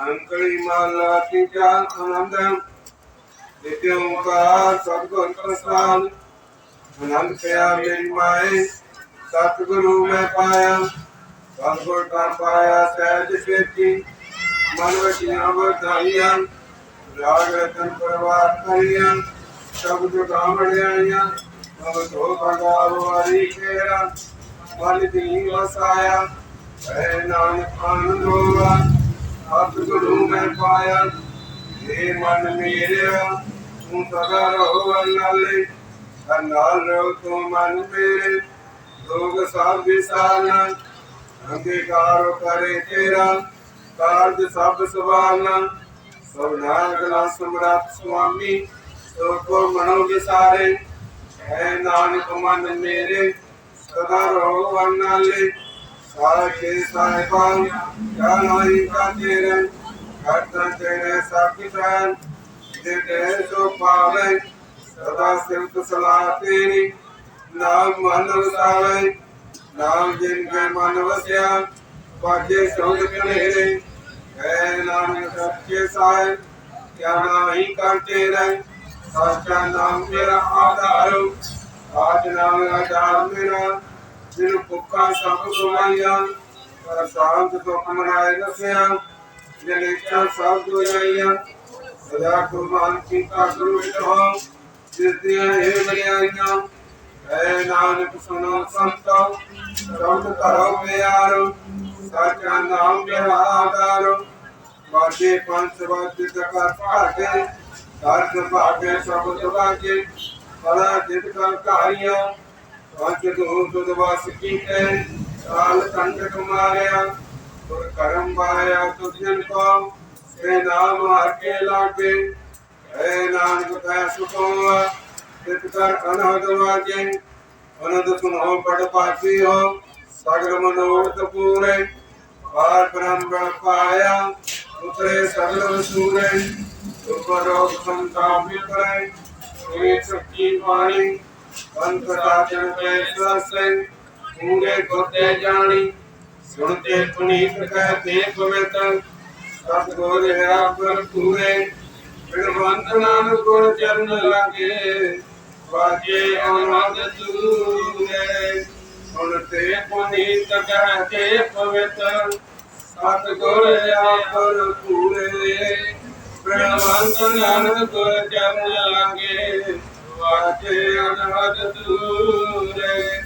ਅੰਕਲੀ ਮਾਲਾ ਤੀਜਾ ਆਨੰਦ ਨਿਤਿ ਓੰਕਾਰ ਸਤਿਗੁਰ ਪ੍ਰਸਾਦ। ਆਨੰਦ ਪਿਆ ਮੇਰੀ ਮਾਏ, ਸਤਿਗੁਰੂ ਮੈਂ ਪਾਇਆ। ਸਤਿਗੁਰ ਤਾਂ ਪਾਇਆ ਸਹਿਜ ਸੇਤੀ, ਮਨ ਵਚੀਆਂ ਵਧਾਈਆਂ। ਰਾਗ ਰਤਨ ਪਰਵਾਰ ਕਰੀਆਂ ਸ਼ਬਦ ਗਾਵੜਿਆਈਆਂ ਤਬ ਤੋ ਭਗਵਾਨ ਵਾਰੀ ਕੇਰਾ ਮਨ ਦੀ ਵਸਾਇਆ। ਐ ਨਾਨਕ ਆਨੰਦ ਹੋਵਾ ਸਤਿਗੁਰੂ ਮੈਂ ਪਾਇਆ ਏ ਮਨ ਮੇਰਿਆ ਤੂੰ ਸਦਾ ਰਹੋ ਨਾਲੇ ਨਾਲ ਰਹੋ ਤੂੰ ਮਨ ਮੇਰੇ ਲੋਕ ਸਭ ਵਿਸਾਰਨਾ ਅੰਗੀਕਾਰ ਕਰੇ ਤੇਰਾ ਕਾਰਜ ਸਭ ਸਵਾਰਨਾ ਸਭ ਨਾਨਕ ਨਾ ਸੁਆਮੀ ਸੋ ਕੋ ਮਨੋ ਵਿਸਾਰੇ ਹੈ ਨਾਨਕ ਮਨ ਮੇਰੇ, ਸਦਾ ਰਹੋ ਨਾਲੇ ਸਾਖੇ ਸਾਹਿਬਾਨ ਜਾਨਾਈ ਕਾ ਤੇਰੇ, ਕਰਤਾ ਤੇਰੇ ਸਾਖੀਦਾਨ ਜੇ ਤੇ ਸੋ ਪਾਵੇ ਸਦਾ ਸਿਫਤ ਸਲਾਹ ਤੇਰੀ, ਨਾਮ ਮਨ ਵਸਾਵੇ। ਨਾਮ ਜਿਨ ਕੇ ਮਨ ਵਸਿਆ ਪਾਜੇ ਸੌਦ ਕਨੇਰੇ ਹੈ ਨਾਨਕ ਸੱਚੇ ਸਾਹਿਬ ਕਿਆ ਨਾਹੀ ਕਰਤੇ ਰਹਿ ਸਾਚਾ ਨਾਮ ਮੇਰਾ ਆਧਾਰ, ਆਜ ਨਾਮ ਆਧਾਰ ਮੇਰਾ। ਜਿਨ ਭੁੱਖਾ ਸਭ ਗਵਾਈਆਂ ਪਰ ਸ਼ਾਂਤ ਤੋਂ ਮਨਾਏ ਦਸਿਆ ਜਿਨ ਸਭ ਦੁਆਈਆਂ ਸਦਾ ਕੁਰਬਾਨ ਕੀਤਾ ਗੁਰੂ ਵਿਟੋ ਜਿਸ ਦੀਆਂ ਇਹ ਬੜਾਈਆਂ ਐ ਨਾਨਕ ਸੁਨੋ ਸੰਤੋ ਸਭ ਕਰੋ ਪਿਆਰ, ਸਾਚਾ ਨਾਮ ਮੇਰਾ ਬਾਜੇ ਪੰਜ ਵਾਜ ਤਕਾ ਭਾਗੇ, ਦਰਦ ਭਾਗੇ ਸਭ ਦੁਆਗੇ ਬੜਾ ਜਿਤ ਕਰ ਕਾਰੀਆਂ ਪੰਜ ਦੋ ਸੁਧ ਵਸ ਕੀਤੇ ਸਾਲ ਕੰਟਕ ਮਾਰਿਆ ਤੁਰ ਕਰਮ ਪਾਇਆ ਤੁਝਨ ਕੋ ਸੇ ਨਾਮ ਹਰ ਕੇ ਲਾਗੇ ਐ ਨਾਨਕ ਤੈ ਸੁਖੋ ਤਿਤ ਕਰ ਅਨਹਦ ਵਾਜੇ ਅਨੰਦ ਸੁਨੋ ਪੜ ਪਾਤੀ ਹੋ ਸਗਲ ਮਨੋਰਥ ਪੂਰੇ ਪਾਰ ਬ੍ਰਹਮ ਬ੍ਰਹਮ ਪਾਇਆ ਉਤਰੇ ਸਗਲ ਵਸੂਰੇ ਉਪਰੋਗ ਸੰਤਾਪ ਮਿਤਰੇ ਇਹ ਸੱਚੀ ਬਾਣੀ ਪੰਥ ਸਾਚਨ ਕੇ ਸਸੇ ਪੂਰੇ ਗੁਰਤੇ ਜਾਣੀ। ਸੁਣਤੇ ਪੁਨੀਤ ਕਹਤੇ ਪਵਿੱਤ ਸਤ ਗੁਰ ਹੈ ਪਰ ਪੂਰੇ ਬਿਨਵੰਤ ਨਾਨਕ ਗੁਰ ਚਰਨ ਲਾਗੇ, ਵਾਜੇ ਆਨੰਦ ਤੂਰੇ ਸੁਣਤੇ ਪੁਨੀਤ ਕਹਤੇ ਪਵਿੱਤ ਸਤ ਗੁਰ ਹੈ ਪਰ ਪੂਰੇ ਬਿਨਵੰਤ ਨਾਨਕ ਗੁਰ ਚਰਨ ਲਾਗੇ ਵਾਜੇ ਆਨੰਦ ਤੂਰੇ